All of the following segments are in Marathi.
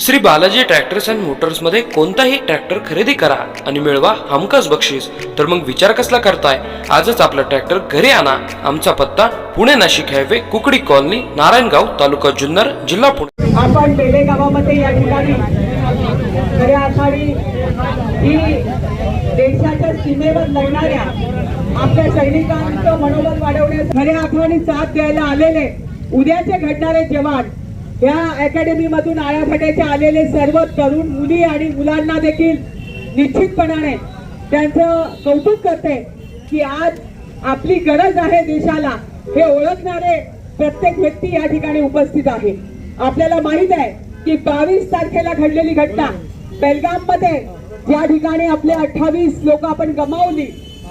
श्री बालाजी ट्रॅक्टर्स अँड मोटर्समध्ये कोणताही ट्रॅक्टर खरेदी करा आणि मिळवा हमखास बक्षीस. तर मग विचार कसला करताय? आजच आपला ट्रॅक्टर घरी आणा. आमचा पत्ता पुणे नाशिक हायवे कुकडी कॉलनी नारायणगाव तालुका जुन्नर जिल्हा पुणे. आपण बेले गावामध्ये या ठिकाणी खऱ्या अर्थाने ही देशाच्या सीमेवर लढणाऱ्या आपल्या सैनिकांचं मनोबल वाढवण्यास खऱ्या अर्थाने साथ द्यायला आलेले. उद्याचे घडणारे जवान या अकॅडमीमधून आळाफाट्याचे आलेले सर्व तरुण मुली आणि मुलांना देखील निश्चितपणाने त्यांचं कौतुक करते की आज आपली गरज आहे देशाला हे ओळखणारे प्रत्येक व्यक्ती या ठिकाणी उपस्थित आहे. आपल्याला माहीत आहे की बावीस तारखेला घडलेली घटना बेलगाममध्ये ज्या ठिकाणी आपले अठ्ठावीस लोक आपण गमावली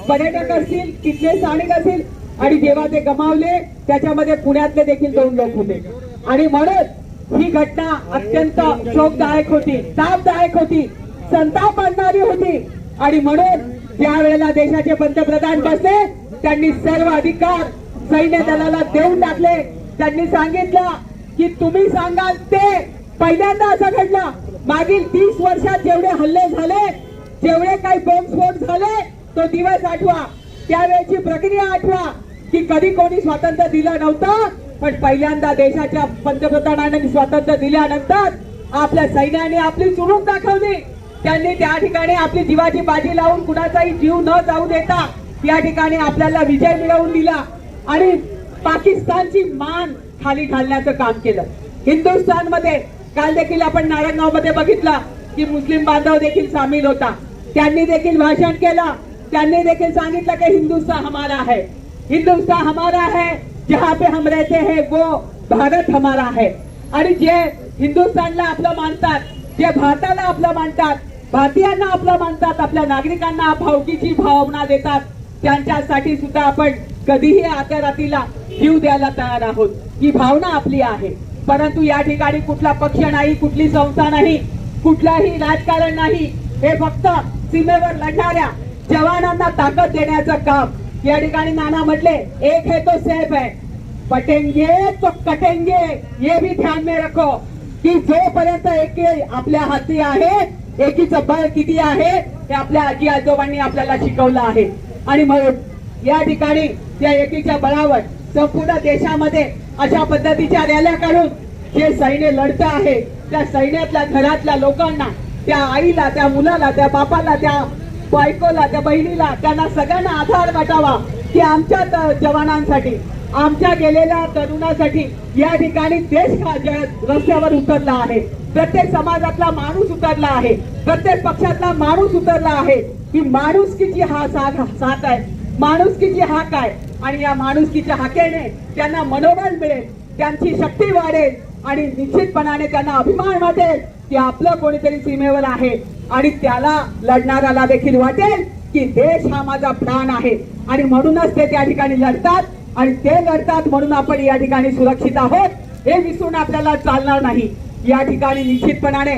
पर्यटक असतील तिथले स्थानिक असतील आणि जेव्हा ते गमावले त्याच्यामध्ये पुण्यातले देखील दोन लोक होते. आणि म्हणून ही घटना अत्यंत शोकदायक होती तापदायक होती संताप आणणारी होती. आणि म्हणून ज्यावेळेला देशाचे पंतप्रधान बसले त्यांनी सर्व अधिकार सैन्य दलाला देऊन टाकले. त्यांनी सांगितलं की तुम्ही सांगाल ते पहिल्यांदा असं घडलं. मागील तीस वर्षात जेवढे हल्ले झाले जेवढे काही बॉम्बस्फोट झाले तो दिवस आठवा. त्यावेळेची प्रक्रिया आठवा की कधी कोणी स्वातंत्र्य दिलं नव्हतं. पण पहिल्यांदा देशाच्या पंतप्रधानांनी स्वातंत्र्य दिल्यानंतर आपल्या सैन्याने आपली चुरूक दाखवली. त्यांनी त्या ठिकाणी आपली जीवाची बाजी लावून कुणाचाही जीव न जाऊ देता या ठिकाणी आपल्याला विजय मिळवून दिला आणि पाकिस्तानची मान खाली घालण्याचं काम केलं. हिंदुस्थानमध्ये काल देखील आपण नारायणगावमध्ये बघितलं की मुस्लिम बांधव देखील सामील होता. त्यांनी देखील भाषण केलं. त्यांनी देखील सांगितलं की हिंदुस्तान हमारा है. हिंदुस्तान हमारा है. जहाँ पे हम रहते हैं वो भारत हमारा है। आणि जे हिंदुस्थानला आपलं मानतात जे भारताला आपलं मानतात भारतीयांना आपलं मानतात आपल्या नागरिकांना भावकीची भावना देतात. त्यांच्यासाठी सुद्धा आपण कधीही आत्या जीव द्यायला तयार आहोत. ही भावना आपली आहे. परंतु या ठिकाणी कुठला पक्ष नाही कुठली संस्था नाही कुठलाही राजकारण नाही. हे फक्त सीमेवर लढणाऱ्या जवानांना ताकद देण्याचं काम. या ठिकाणी नाना म्हटले एक है तो सेफ है पटेंगे तो कटेंगे ये भी ध्यान में रखो की जोपर्यंत एक आपल्या हाती आहे एकीचं बळ किती आहे हे आपल्या आजी आजोबांनी आपल्याला शिकवलं आहे. आणि म्हणून या ठिकाणी या एकीच्या बळावर संपूर्ण देशामध्ये अशा पद्धतीच्या रॅल्या काढून जे सैन्य लढत आहे त्या सैन्यातल्या घरातल्या लोकांना त्या आईला त्या मुलाला त्या बापाला त्या बायकोला त्या बहिणीला त्यांना सगळ्यांना आधार वाटावा की आमच्या जवानांसाठी आमच्या गेलेल्या तरुणासाठी या ठिकाणी देश रस्त्यावर उतरला आहे. प्रत्येक समाजातला माणूस उतरला आहे. प्रत्येक पक्षातला माणूस उतरला आहे. की माणुसकीची हा साथ साथ आहे. माणुसकीची हाक आहे. आणि या माणुसकीच्या हाकेने त्यांना मनोबल मिळेल त्यांची शक्ती वाढेल आणि निश्चितपणाने त्यांना अभिमान वाटेल. की आपलं कोणीतरी सीमेवर आहे आणि त्याला लढणाऱ्याला देखील वाटेल की देश हा माझा प्राण आहे. आणि म्हणूनच ते त्या ठिकाणी लढतात आणि ते लढतात म्हणून आपण या ठिकाणी सुरक्षित आहोत. हे विसरून आपल्याला चालणार नाही. या ठिकाणी निश्चितपणाने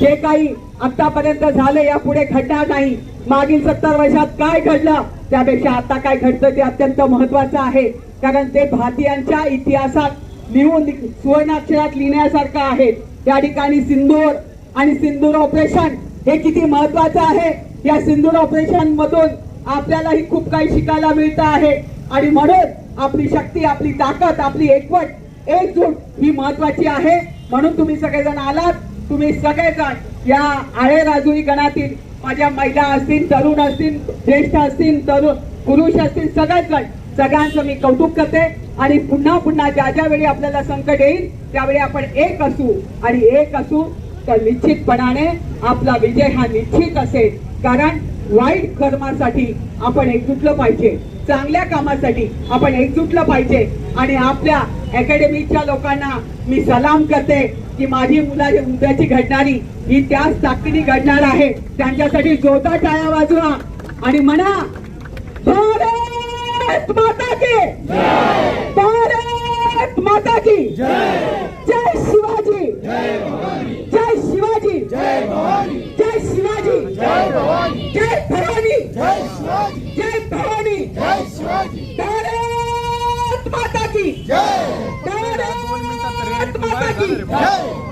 जे काही आतापर्यंत झाले या पुढे घडणार नाही. मागील सत्तर वर्षात काय घडलं त्यापेक्षा आता काय घडतं ते अत्यंत महत्वाचं आहे. कारण ते भारतीयांच्या इतिहासात लिहून सुवर्णाक्षरात लिहिण्यासारखं आहे. त्या ठिकाणी सिंदूर आणि सिंदूर ऑपरेशन हे किती महत्वाचं आहे? या सिंदूर ऑपरेशन मधून आपल्यालाही खूप काही शिकायला मिळतं आहे. आणि म्हणून आपली शक्ती आपली ताकद आपली एकवट एकजूट ही महत्वाची आहे. म्हणून तुम्ही सगळेजण आलात. तुम्ही सगळेजण या आळे राजुरी गणातील माझ्या महिला असतील तरुण असतील ज्येष्ठ असतील तरुण पुरुष असतील सगळेच जण सगळ्यांचं मी कौतुक करते. आणि पुन्हा पुन्हा ज्या ज्या वेळी आपल्याला संकट येईल त्यावेळी आपण एक असू. आणि एक असू तर निश्चितपणाने आपला विजय हा निश्चित असेल. कारण वाईट कर्मासाठी आपण एकजुटलं पाहिजे. चांगल्या कामासाठी आपण एकजुटलं पाहिजे. आणि आपल्या अकॅडमीच्या लोकांना मी सलाम करते की माझी मुला उद्याची घडणारी ही त्याच ताकदीने घडणार आहे. त्यांच्यासाठी जोरदार टाळ्या वाजवा आणि म्हणा भारत माता की। भारत माता की। जय शिवाजी। जय शिवाजी। जय शिवाजी। जय भवानी। जय भवानी। भारत माता की। भारत माता की।